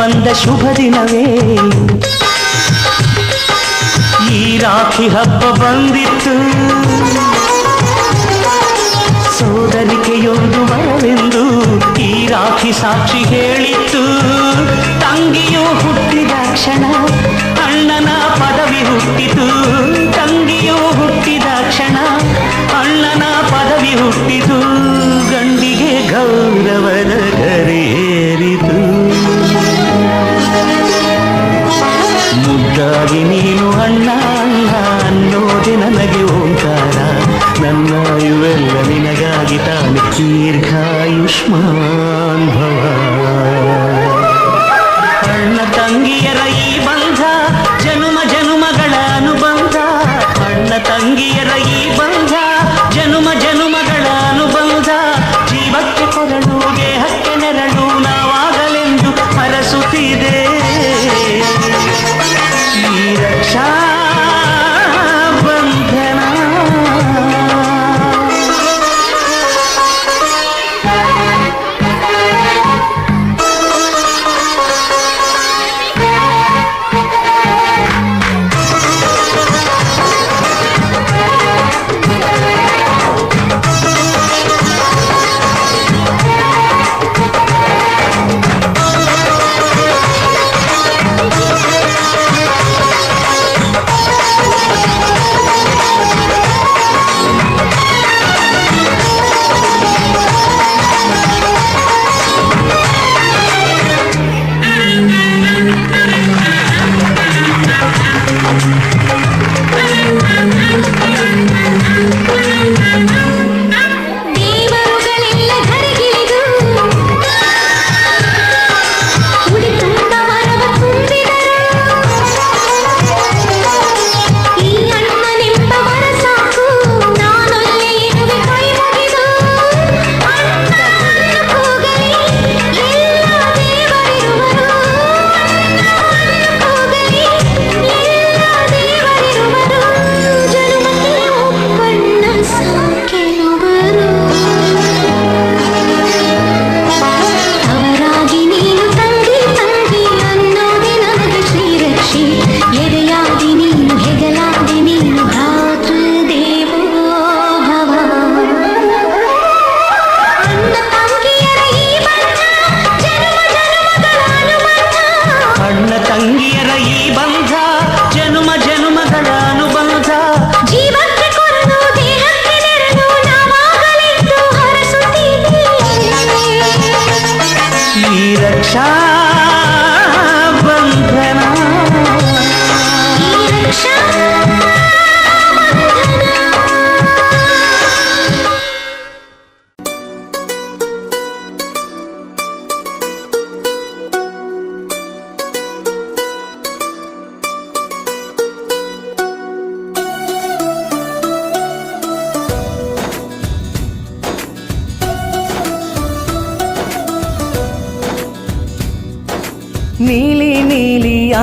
ಬಂದ ಶುಭ ದಿನವೇ. ಈ ರಾಖಿ ಹಬ್ಬ ಬಂದಿತ್ತು. ಸೋದರಿಕೆಯೊಂದು ಮರವೆಂದು ಈ ರಾಖಿ ಸಾಕ್ಷಿ ಹೇಳಿತ್ತು. ತಂಗಿಯು ಹುಟ್ಟಿದ ಕ್ಷಣ ಅಣ್ಣನ ಪದವಿ ಹುಟ್ಟಿತು. ತಂಗಿಯು ಹುಟ್ಟಿದ ಕ್ಷಣ ಅಣ್ಣನ ಪದವಿ ಹುಟ್ಟಿತು. ಗಂಡಿಗೆ ಗೌರವದ ಗರಿಯೇರಿತು दीर्घायुष्मा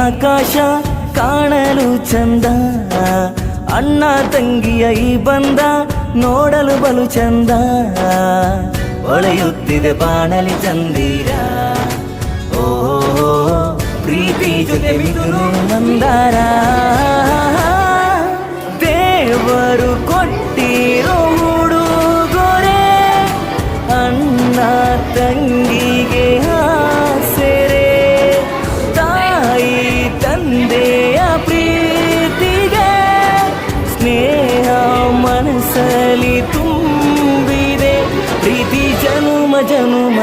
ಆಕಾಶ ಕಾಣಲು ಚಂದ. ಅಣ್ಣ ತಂಗಿಯ ಈ ಬಂದ ನೋಡಲು ಬಲು ಚಂದ. ಒಳೆಯುತ್ತಿದೆ ಬಾಣಲಿ ಚಂದೀರ. ಓ ಪ್ರೀತಿ ಜೊತೆ ಮಂದಾರ ದೇವರು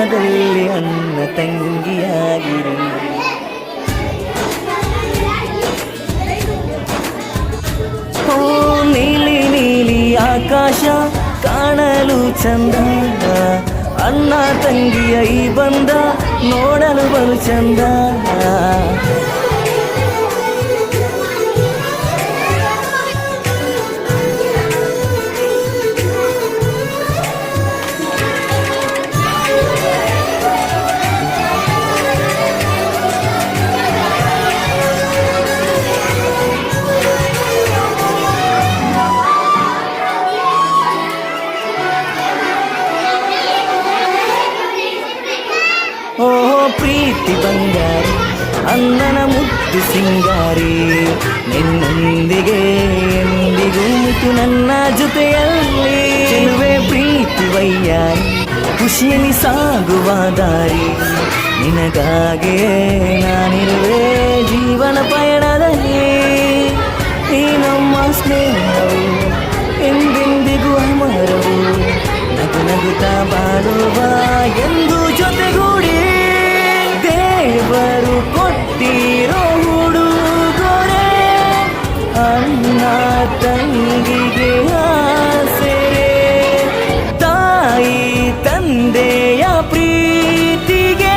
ಜನುಮದಲ್ಲಿ ಅನ್ನ ತಂಗಿಯಾಗಿರಿ. ಓ ನೀಲಿ ನೀಲಿ ಆಕಾಶ, ಕಾಣಲು ಚಂದ. ಅನ್ನ ತಂಗಿಯ ಈ ಬಂದ, ನೋಡಲು ಬಲು ಚಂದ. ಮುದ್ದು ಸಿಂಗಾರಿ. ನಿನ್ನೊಂದಿಗೆ ಎಂದಿಗೂ ಮಿತು ನನ್ನ ಜೊತೆಯಲ್ಲಿ. ಚೆಲುವೆ ಪ್ರೀತಿ ವೈಯಾರಿ ಖುಷಿಯಲ್ಲಿ ಸಾಗುವ ದಾರಿ. ನಿನಗಾಗೆ ನಾನಿರುವೆ ಜೀವನ ಪಯಣದಲ್ಲಿ. ಈ ನಮ್ಮ ಸ್ನೇಹವು ಎಂದೆಂದಿಗೂ ಅಮರವು. ನಗು ನಗುತ್ತಾ ಬಾಳುವ ಎಂದು ಜೊತೆಗೂಡಿ. ದೇವರು ಕೊಟ್ಟಿರೋ ತಂಗಿಗೆ ಆಸರೆ ತಾಯಿ ತಂದೆಯ ಪ್ರೀತಿಗೆ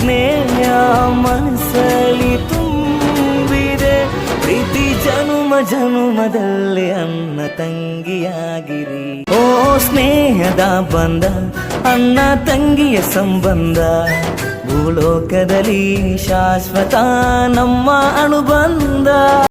ಸ್ನೇಹ ಮನಸ್ಸಲ್ಲಿ ತುಂಬಿದೆ. ಪ್ರೀತಿ ಜನುಮ ಜನುಮದಲ್ಲಿ ಅಣ್ಣ ತಂಗಿಯಾಗಿರಿ. ಓ ಸ್ನೇಹದ ಬಂದ ಅಣ್ಣ ತಂಗಿಯ ಸಂಬಂಧ. ಭೂಲೋಕದಲ್ಲಿ ಶಾಶ್ವತ ನಮ್ಮ ಅನುಬಂಧ